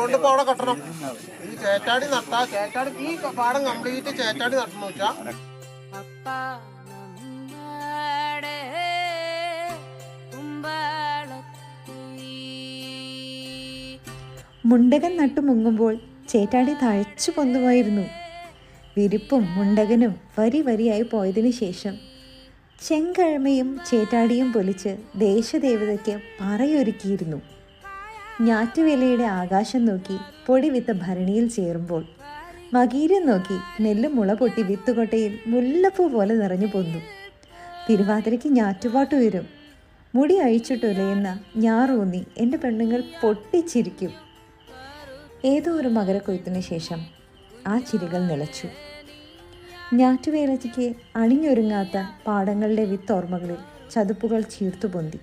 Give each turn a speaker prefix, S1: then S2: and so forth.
S1: Amount ഇപ്പൊ അവിടെ കെട്ടണം. ഈ ചേറ്റാടി നട്ടാ ചേറ്റാടി ഈ പാടം കംപ്ലീറ്റ് ചേറ്റാടി നട്ടെന്ന് വെച്ചാ.
S2: അപ്പ നമ്മടെ കുമ്പളത്തി.
S3: മുണ്ടകൻ നട്ടു മുങ്ങുമ്പോൾ ചേറ്റാടി തഴച്ചു കൊന്നുപോയിരുന്നു. വിരിപ്പും മുണ്ടകനും വരി വരിയായി പോയതിനു ശേഷം ചെങ്കഴമയും ചേറ്റാടിയും പൊലിച്ച് ദേശദേവതയ്ക്ക് പറയൊരുക്കിയിരുന്നു. ഞാറ്റുവേലയുടെ ആകാശം നോക്കി പൊടി വിത്ത് ഭരണിയിൽ ചേരുമ്പോൾ. മകീരം നോക്കി നെല്ല് മുള പൊട്ടി വിത്തുകൊട്ടയിൽ മുല്ലപ്പൂ പോലെ നിറഞ്ഞു പൊന്നു. തിരുവാതിരയ്ക്ക് ഞാറ്റുപാട്ട് വരും. മുടി അഴിച്ചിട്ടുലയുന്ന ഞാറൂന്നി എന്റെ പെണ്ണുങ്ങൾ പൊട്ടിച്ചിരിക്കും. ഏതോ ഒരു മകരക്കൊയ്ത്തിന് ശേഷം ആ ചിരികൾ നിലച്ചു ഞാറ്റുവേലയ്ക്ക് അണിഞ്ഞൊരുങ്ങാത്ത പാടങ്ങളുടെ വിത്തോർമ്മകളിൽ ചതുപ്പുകൾ ചീർത്തു പൊന്തി.